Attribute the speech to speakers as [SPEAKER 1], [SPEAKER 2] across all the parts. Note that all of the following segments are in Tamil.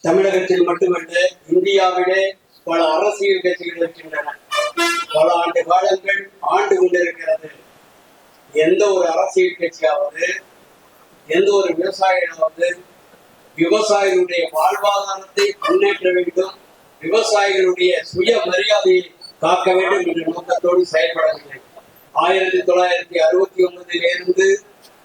[SPEAKER 1] தமிழகத்தில் மட்டுமல்ல இந்தியாவிலே பல அரசியல் கட்சிகள் இருக்கின்றன. பல ஆண்டு காலங்கள் ஆண்டு கொண்டிருக்கிறது. எந்த ஒரு அரசியல் கட்சியாவது எந்த ஒரு விவசாயியாவது விவசாயிகளுடைய வாழ்வாதாரத்தை முன்னேற்ற வேண்டும் விவசாயிகளுடைய சுய மரியாதையை காக்க வேண்டும் என்ற நோக்கத்தோடு செயல்படவில்லை. ஆயிரத்தி தொள்ளாயிரத்தி அறுபத்தி ஒன்பதிலிருந்து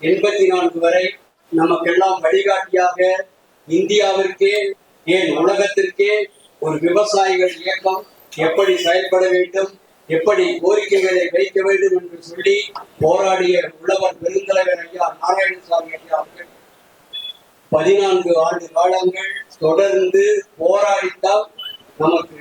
[SPEAKER 1] எண்பத்தி நான்கு வரை நமக்கெல்லாம் வழிகாட்டியாக இந்தியாவிற்கே ஏன் உலகத்திற்கே ஒரு விவசாயிகள் இயக்கம் எப்படி செயல்பட வேண்டும் எப்படி கோரிக்கைகளை வைக்க வேண்டும் என்று சொல்லி போராடிய உழவர் பெருந்தலைவர் ஐயா நாராயணசாமி ஐயா அவர்கள் பதினான்கு ஆண்டு காலங்கள் தொடர்ந்து போராடித்தான் நமக்கு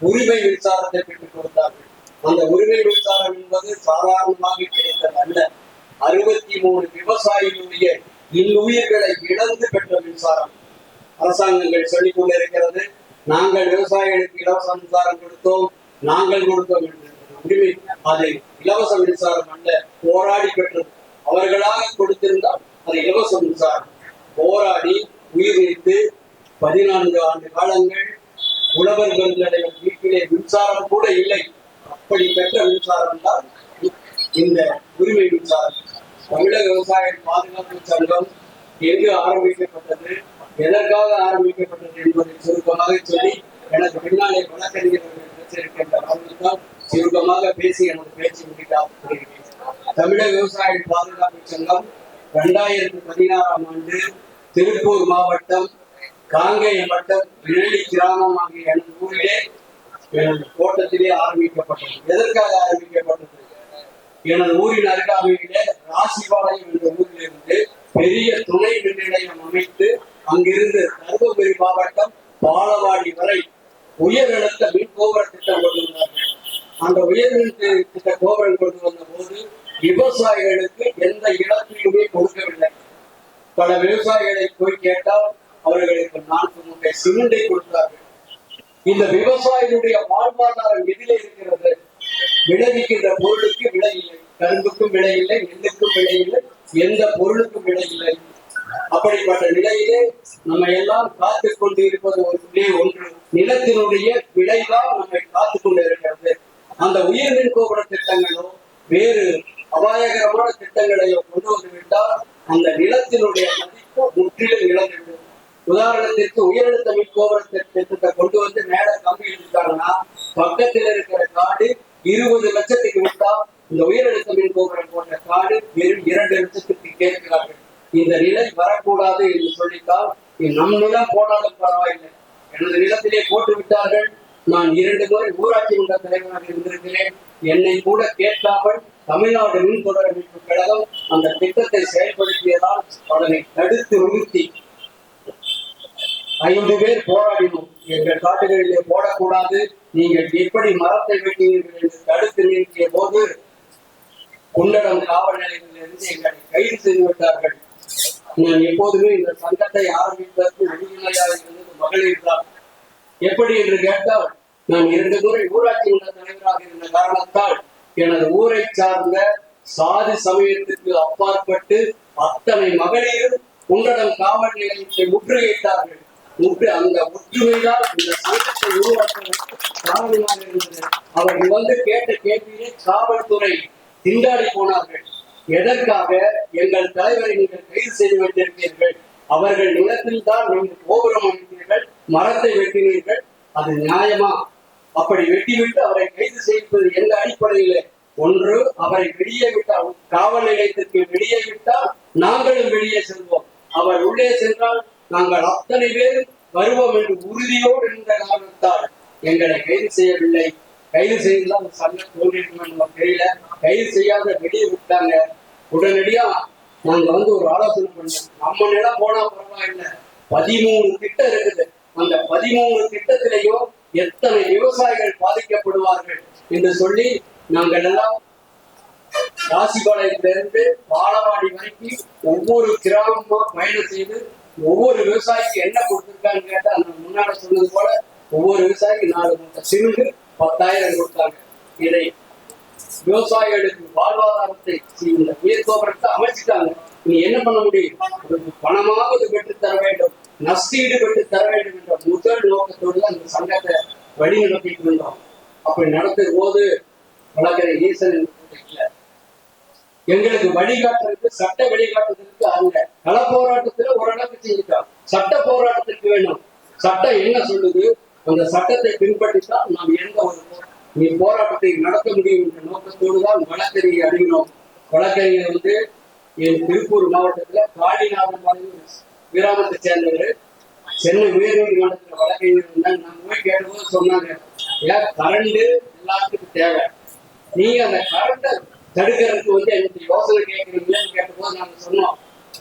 [SPEAKER 1] உரிமை மின்சாரத்தை பெற்றுக் கொடுத்தார்கள். அந்த உரிமை மின்சாரம் என்பது சாதாரணமாக கிடைத்தது அல்ல. அறுபத்தி மூணு விவசாயிகளுடைய இன்னுயிர்களை இழந்து பெற்ற மின்சாரம் அரசாங்கங்கள் சொல்லிக் கொண்டிருக்கிறது நாங்கள் விவசாயிகளுக்கு இலவச மின்சாரம் கொடுத்தோம். நாங்கள் கொடுத்தோம் உரிமை அது இலவச மின்சாரம் அல்ல போராடி பெற்றது அவர்களாக கொடுத்திருந்தால் அது இலவச மின்சாரம். போராடி உயிர் வைத்து பதினான்கு ஆண்டு காலங்கள் உழவர் பெருந்தடைய வீட்டிலே மின்சாரம் கூட இல்லை. அப்படி பெற்ற மின்சாரம் தான் இந்த உரிமை மின்சாரம். தமிழக விவசாய பாதுகாப்பு சங்கம் எங்கு ஆரம்பிக்கப்பட்டது? எதற்காக ஆரம்பிக்கப்பட்டது என்பதை சுருக்கமாக சொல்லி எனக்கு பின்னாலே வழக்கறிஞர்கள் பேசியிருக்கின்ற காரணத்தால் சுருக்கமாக பேசி எனது பேச்சு முடிக்க தமிழக விவசாய பாதுகாப்பு சங்கம் இரண்டாயிரத்தி பதினாறாம் ஆண்டு திருப்பூர் மாவட்டம் காங்கேய வட்டம் விரலி கிராமம் ஆகிய எனது ஊரிலே எனது தோட்டத்திலே ஆரம்பிக்கப்பட்டது. எதற்காக ஆரம்பிக்கப்பட்டது? எனது ஊரின் அருகாமையிலே ராசிபாளையம் என்ற ஊரிலிருந்து பெரிய துணை மின் நிலையம் அமைத்து அங்கிருந்து தருமபுரி மாவட்டம் பாலவாடி வரை உயர்நிலத்த மின் கோபுர திட்டம் கொண்டு வந்தார்கள். அந்த உயர்நிலத்த திட்ட கோபுரம் கொண்டு வந்த போது விவசாயிகளுக்கு எந்த இழப்பீடுமே கொடுக்கவில்லை. பல விவசாயிகளை போய் கேட்டால் அவர்களுக்கு நான்கு முறை சிமெண்டை கொடுத்தார்கள். இந்த விவசாயிகளுடைய வாழ்வாதாரம் எதிலே இருக்கிறது. விளைவிக்கின்ற பொருளுக்கு விலை இல்லை. கரும்புக்கும் விலை இல்லை நெல்லுக்கும் விலை இல்லை எந்த பொருளுக்கும் விலை இல்லை. அப்படிப்பட்ட நிலையிலே நம்ம எல்லாம் காத்து கொண்டு இருப்பது ஒன்றே ஒன்று. நிலத்தினுடைய விலைதான் நம்மை காத்து கொண்டு இருக்கிறது. அந்த உயர்மின் கோபுர திட்டங்களோ வேறு அபாயகரமான திட்டங்களையோ கொண்டு வந்துவிட்டால் அந்த நிலத்தினுடைய மதிப்பு முற்றிலும் இழந்துவிடும். உதாரணத்திற்கு உயரழுத்த மின் திட்டத்தை கொண்டு வந்து மேல கம்பி இழுத்தாங்கன்னா பக்கத்தில் இருக்கிற காடு இருபது லட்சத்துக்கு விட்டா இந்த உயரழுத்த மின் கோபுரம் போன்ற காடு வெறும் இரண்டு லட்சத்துக்கு கேட்கிறார்கள். இந்த நிலை வரக்கூடாது என்று சொல்லித்தான் நம் நிலம் போனாலும் பரவாயில்லை. எனது நிலத்திலே போட்டு விட்டார்கள் நான் இரண்டு முறை ஊராட்சி மன்ற தலைவராக இருந்திருக்கிறேன். என்னை கூட கேட்காமல் தமிழ்நாடு மின் தொடரமைப்பு கழகம் அந்த திட்டத்தை செயல்படுத்தியதால் அதனை தடுத்து நிறுத்தி. ஐந்து பேர் போராடினோம். எங்கள் காட்டுகளிலே போடக்கூடாது. நீங்கள் எப்படி மரத்தை வெட்டினீர்கள் என்று தடுத்து நிறுத்திய போது குண்டடம் காவல் நிலையத்திலிருந்து எங்களை கைது செய்து விட்டார்கள் எப்போதுமே இந்த சங்கத்தை ஆரம்பிப்பதற்கு உறுதுணையாக இருந்தது மகளிர் தான். எப்படி என்று கேட்டால் நான் இரண்டு முறை ஊராட்சி மன்ற தலைவராக இருந்த காரணத்தால் எனது ஊரை சார்ந்த சாதி சமயத்துக்கு அப்பாற்பட்டு அத்தனை மகளிரும் குண்டடம் காவல் நிலையத்தை முற்றுகையிட்டார்கள். முற்று அந்த ஒற்றுமைதான் இந்த சங்கத்தை உருவாக்க காரணமாக இருந்தது. அவர்கள் வந்து கேட்ட கேள்வியிலே காவல்துறை திண்டாடி போனார்கள். எதற்காக எங்கள் தலைவரை நீங்கள் கைது செய்து வைத்திருக்கிறீர்கள்? அவர்கள் நிலத்தில் தான் நீங்கள் கோபுரம் அமைத்தீர்கள் மரத்தை வெட்டினீர்கள் அது நியாயமா? அப்படி வெட்டிவிட்டு அவரை கைது செய்வது எந்த அடிப்படையில? ஒன்று அவரை வெளியே விட்டால் காவல் நிலையத்திற்கு வெளியே விட்டால் நாங்களும் வெளியே செல்வோம். அவர் உள்ளே சென்றால் நாங்கள் அத்தனை பேரும் வருவோம் என்று உறுதியோடு இருந்த காரணத்தால் எங்களை கைது செய்யவில்லை. கைது செய்துதான் சண்டை தோன்றிருக்கும் நம்ம தெரியல. கைது செய்யாத வெளியே விட்டாங்க. உடனடியா நாங்க வந்து ஒரு ஆலோசனை பண்ணோம். நம்ம நிலம் போனா பரவாயில்லை. பதிமூணு திட்டம் இருக்குது. அந்த பதிமூணு திட்டத்திலையும் எத்தனை விவசாயிகள் பாதிக்கப்படுவார்கள் என்று சொல்லி நாங்கள் எல்லாம் ராசிபாளையத்திலிருந்து பாலவாடி வரைக்கும் ஒவ்வொரு கிராமமா பயணம் செய்து ஒவ்வொரு விவசாயிக்கு என்ன கொடுத்திருக்கான்னு கேட்டா அந்த முன்னாடி சொன்னது போல ஒவ்வொரு விவசாயிக்கு நாலு மூட்டை சிமெண்ட் பத்தாயிரம் கொடுத்தாங்க. இதை விவசாயிகளுக்கு வாழ்வாதாரத்தை செய்யுங்க உயிர் கோபுரத்தை அமைச்சிட்டாங்க. நீ என்ன பண்ண முடியும்? பணமாவது பெற்று தர வேண்டும். நஷ்டீடு பெற்று தர வேண்டும் என்ற முதல் நோக்கத்தோடு தான் இந்த சங்கத்தை வழி நடத்திட்டு இருந்தோம் அப்படி நடத்தும் போது வழக்கிற ஈசன் எங்களுக்கு வழிகாட்டுறதுக்கு சட்ட வழிகாட்டுறதுக்கு அங்க கள போராட்டத்துல ஓரளவுக்கு செஞ்சுட்டோம் சட்ட போராட்டத்துக்கு வேணும். சட்டம் என்ன சொல்லுது? அந்த சட்டத்தை பின்பற்றித்தான் நாம் எந்த ஒரு நீ போராட்டத்தை நடத்த முடியும் என்ற நோக்கத்தோடு தான் வழக்கறிஞர் அணுகினோம் வழக்கறிஞர் வந்து என் திருப்பூர் மாவட்டத்துல காளிநாதன் கிராமத்தை சேர்ந்தவர். சென்னை உயர்நீதிமன்றத்துல வழக்கறிஞர் இருந்தாங்க. நாங்க போய் கேட்டபோது சொன்னாங்க ஏன் கரண்ட் எல்லாத்துக்கும் தேவை. நீங்க அந்த கரண்ட தடுக்கிறதுக்கு வந்து எனக்கு யோசனை கேட்கறீங்கன்னு கேட்டபோது நாங்க சொன்னோம்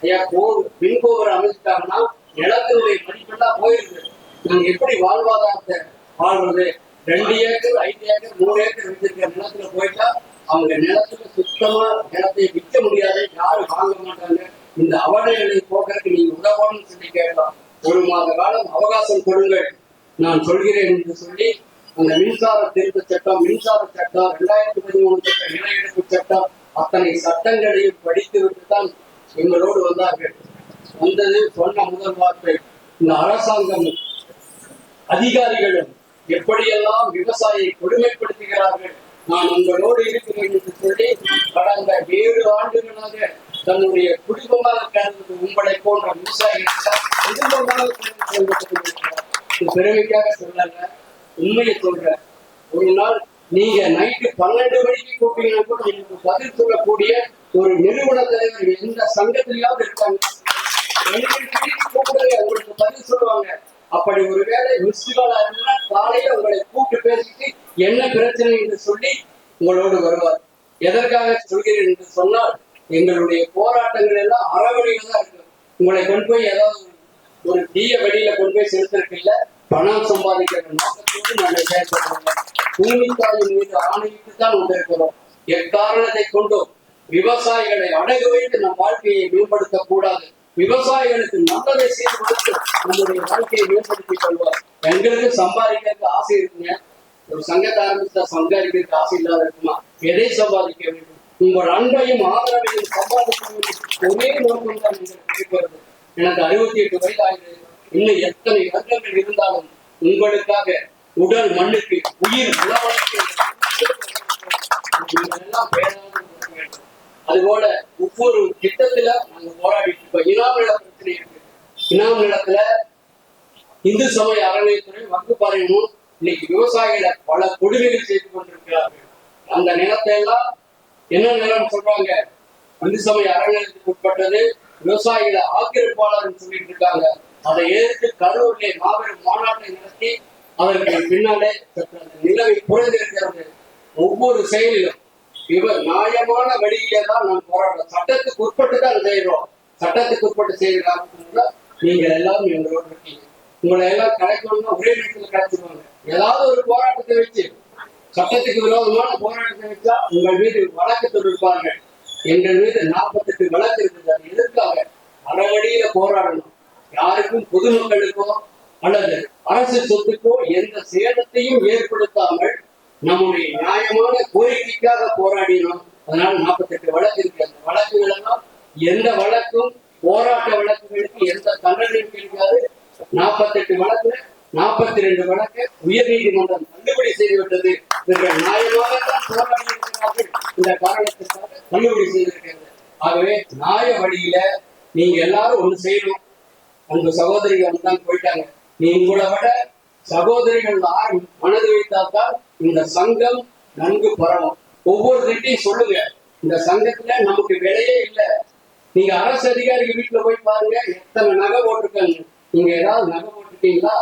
[SPEAKER 1] ஐயா கோ பின்கோவர் அமைச்சிட்டாங்கன்னா நிலத்தினுடைய மதிப்பெல்லாம் போயிருக்கு நான் எப்படி வாழ்வாதாரத்தை வாழ்றது ரெண்டு ஏக்கர் ஐந்து ஏக்கர் மூணு ஏக்கர் வச்சிருக்கிற நிலத்துல போயிட்டா அவங்க நிலத்துல சுத்தமா நிலத்தை விற்க முடியாது யாரும் வாங்க மாட்டாங்க. இந்த அவலைகளை போக்கறதுக்கு நீங்க உதவணும்னு சொல்லி கேட்கலாம் ஒரு மாத காலம் அவகாசம் கொடுங்கள். நான் சொல்கிறேன் என்று சொல்லி அந்த மின்சார திருத்த சட்டம் மின்சார சட்டம் இரண்டாயிரத்தி பதிமூணு சட்டம் நிலையெடுப்பு சட்டம் அத்தனை சட்டங்களையும் படித்து விட்டுத்தான் எங்களோடு வந்தார்கள். வந்தது சொன்ன முதல் வார்த்தை. இந்த அரசாங்கம் அதிகாரிகளும் எப்படியெல்லாம் விவசாயியை கொடுமைப்படுத்துகிறார்கள் நான் உங்களோடு இருக்கிறேன் என்று சொல்லி கடந்த ஏழு ஆண்டுகளாக தன்னுடைய குடும்பமாக கலந்து உங்களை போன்ற விவசாயிகள் குடும்பமாக பெருமைக்காக சொல்லல உண்மையை சொல்றேன் ஒரு நாள் நீங்க நைட்டு பன்னெண்டு மணிக்கு கூப்பிட்டீங்கன்னா கூட எனக்கு பதில் சொல்லக்கூடிய ஒரு நிறுவன தலைவர் எந்த சங்கத்திலேயாவது இருக்காங்க கூப்பிடுங்க உங்களுக்கு பதில் சொல்லுவாங்க. அப்படி ஒருவேளை மிஸ்டு இருந்தா காலையில உங்களை கூப்பிட்டு பேசிட்டு என்ன பிரச்சனை? என்று சொல்லி உங்களோடு வருவார். எதற்காக சொல்கிறேன் என்று சொன்னால் எங்களுடைய போராட்டங்கள் எல்லாம் அறவழியில தான் இருக்கு. உங்களை கொண்டு போய் ஏதாவது ஒரு தீய வழியில கொண்டு போய் செலுத்திருக்கு இல்ல. பணம் சம்பாதிக்கிற நோக்கத்தோடு நாங்கள் செயல்படுறோம். பூமித்தாயின் மீது ஆணையிட்டு தான் வந்திருக்கிறோம். எக்காரணத்தை கொண்டும் விவசாயிகளை அடகு வைத்து நம் வாழ்க்கையை மேம்படுத்த கூடாது விவசாயிகளுக்கு நல்லதை செய்து கொடுத்து நம்முடைய வாழ்க்கையை மேம்படுத்திக் கொள்வார். எங்களுக்கு சம்பாதிக்கிறதுக்கு ஆசை இருக்குங்க. ஒரு சங்கத்தை ஆரம்பிச்சா சம்பாதிக்கிறதுக்கு ஆசை இல்லாத இருக்குமா? எதை சம்பாதிக்க வேண்டும்? உங்கள் அன்பையும் ஆதரவையும் சம்பாதிக்க வேண்டும் ஒரே நோக்கம் தான் எங்களுக்கு எனக்கு அறுபத்தி எட்டு வயதாகிறது இன்னும் எத்தனை வருடங்கள் இருந்தாலும் உங்களுக்காக உடல் மண்ணுக்கு உயிர் உழவனுக்கு எல்லாம் அது போல ஒவ்வொரு திட்டத்துல நாங்க போராடிட்டு இருக்கோம். இனாம் நில பிரச்சனை இருக்கு. இனாம் நிலத்துல இந்து சமய அறநிலையத்துறை வகுப்பாறையும் இன்னைக்கு விவசாயிகளை பல கொடுமைகள் செய்து கொண்டிருக்கிறார்கள். அந்த நிலத்தை எல்லாம் என்ன நிலம் சொல்றாங்க? இந்து சமய அறநிலையத்துக்கு உட்பட்டது விவசாயிகளை ஆக்கிரமிப்பாளர் சொல்லிட்டு இருக்காங்க. அதை எதிர்த்து கரூரிலே மாபெரும் மாநாட்டை நடத்தி அதற்கு பின்னாலே நிலவை குறைந்திருக்கிறது ஒவ்வொரு செயலிலும் இவர் நியாயமான வழியில தான் நாம் போராடுறோம் சட்டத்துக்கு உட்பட்டு தான் செய்கிறோம் சட்டத்துக்கு உட்பட்டு செய்கிறாங்க நீங்க எல்லாரும் எங்களோட இருக்கீங்க. உங்களை எல்லாம் கிடைக்கணும்னா ஒரே நேரத்துல கிடைச்சிருவாங்க ஏதாவது ஒரு போராட்டத்தை வச்சு சட்டத்துக்கு விரோதமான போராட்டத்தை வச்சா உங்கள் மீது வழக்கு தொடுப்பாங்க. எங்கள் மீது நாற்பத்தெட்டு வழக்கு இருக்குது. அது எதற்காக அறவழியில போராடணும். யாருக்கும் பொதுமக்களுக்கோ அல்லது அரசு சொத்துக்கோ எந்த சேதத்தையும் ஏற்படுத்தாமல் நம்முடைய நியாயமான கோரிக்கைக்காக போராடினோம். அதனால நாற்பத்தெட்டு வழக்கு இருக்கு. அந்த வழக்குகள் எல்லாம் எந்த வழக்கும் போராட்ட வழக்குகளுக்கு எந்த தண்டனையும் கிடைக்காது நாற்பத்தெட்டு வழக்குல நாற்பத்தி ரெண்டு வழக்கு உயர்நீதிமன்றம் தள்ளுபடி செய்துவிட்டது இவர்கள் நியாயமாக தான் போராடி இருக்கிறார்கள் இந்த காரணத்திற்காக தள்ளுபடி செய்திருக்கிறது. ஆகவே நியாய வழியில நீங்க எல்லாரும் ஒண்ணு செய்யணும். உங்க சகோதரிகள் தான் போயிட்டாங்க. நீ உங்களை விட சகோதரிகள் யாரும் மனது வைத்தால்தான் இந்த சங்கம் நன்கு பரவும். ஒவ்வொருத்தையும் சொல்லுங்க. இந்த சங்கத்துல நமக்கு விலையே இல்லை. நீங்க அரசு அதிகாரிகள் வீட்டுல போய் பாருங்க. எத்தனை நகை போட்டிருக்காங்க. நீங்க ஏதாவது நகை போட்டிருக்கீங்களா?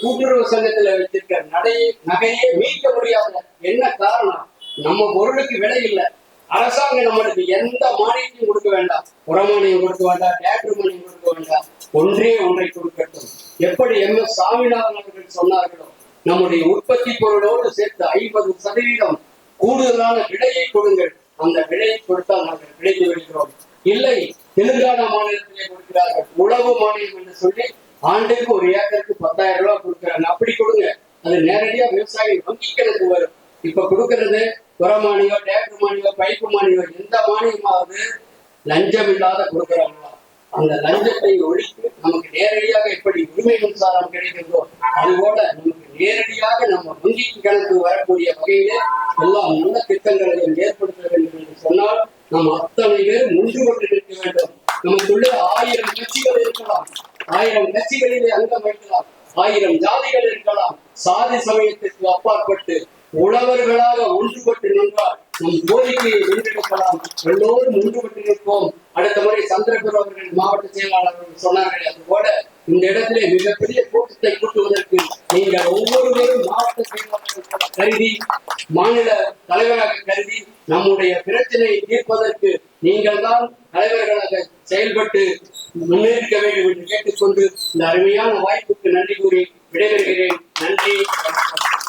[SPEAKER 1] கூட்டுறவு சங்கத்துல வச்சிருக்க நடையை நகையே மீட்க முடியாத என்ன காரணம்? நம்ம பொருளுக்கு விலை இல்லை. அரசாங்கம் நம்மளுக்கு எந்த மானியத்தையும் கொடுக்க வேண்டாம். புறமானியம் கொடுக்க வேண்டாம் டேக்டர் மானியம் கொடுக்க வேண்டாம். ஒன்றே ஒன்றை கொடுக்கட்டும். எப்படி எம் எஸ் சாமிநாதன் அவர்கள் சொன்னார்களோ நம்முடைய உற்பத்தி பொருளோடு சேர்த்து ஐம்பது சதவீதம் கூடுதலான விலையை கொடுங்கள். அந்த விலையை கொடுத்தால் நாங்கள் விலைக்கு வருகிறோம் இல்லை தெலுங்கானா மாநிலத்திலே கொடுக்கிறார்கள். உழவு மானியம் என்று சொல்லி ஆண்டுக்கு ஒரு ஏக்கருக்கு பத்தாயிரம் ரூபாய் கொடுக்குறாங்க. அப்படி கொடுங்க. அது நேரடியா விவசாயி வங்கிக்கிறது வரும். இப்ப கொடுக்கறது உரமானியோ டேக்டர் மானியோ பைப்பு மானியோ எந்த மானியமாவது லஞ்சம் இல்லாத கொடுக்குறாங்களா? அந்த லஞ்சத்தை ஒழித்து நமக்கு நேரடியாக எப்படி உரிமை மின்சாரம் கிடைக்கிறதோ அதுபோல நமக்கு நேரடியாக நம்ம வங்கிக்கு கணக்கு வரக்கூடிய வகையிலே எல்லாம் நல்ல திட்டங்களையும் ஏற்படுத்த வேண்டும் என்று சொன்னால் நாம் அத்தனை பேர் கொண்டு நிற்க வேண்டும். நமக்குள்ளே ஆயிரம் கட்சிகள் இருக்கலாம். ஆயிரம் கட்சிகளிலே அங்கம் வைக்கலாம். ஆயிரம் ஜாதிகள் இருக்கலாம். சாதி சமயத்திற்கு அப்பாற்பட்டு உழவர்களாக ஒன்றுபட்டு நின்றால் நம் கோரிக்கையை வென்றெடுக்கலாம் எல்லோரும் ஒன்றுபட்டு நிற்போம். அடுத்த முறை சந்திரபுரம் அவர்கள் மாவட்ட செயலாளர் சொன்னார்கள் சொன்னார்கள் அதுபோல இந்த இடத்திலே மிகப்பெரிய கூட்டத்தை கூட்டுவதற்கு நீங்கள் ஒவ்வொருவரும் மாவட்ட செயலாளர்கள் கருதி மாநில தலைவராக கருதி நம்முடைய பிரச்சனையை தீர்ப்பதற்கு நீங்கள் தான் தலைவர்களாக செயல்பட்டு முன்னேற்க வேண்டும் என்று கேட்டுக்கொண்டு இந்த அருமையான வாய்ப்புக்கு நன்றி கூறி விடைபெறுகிறேன். நன்றி. வணக்கம்.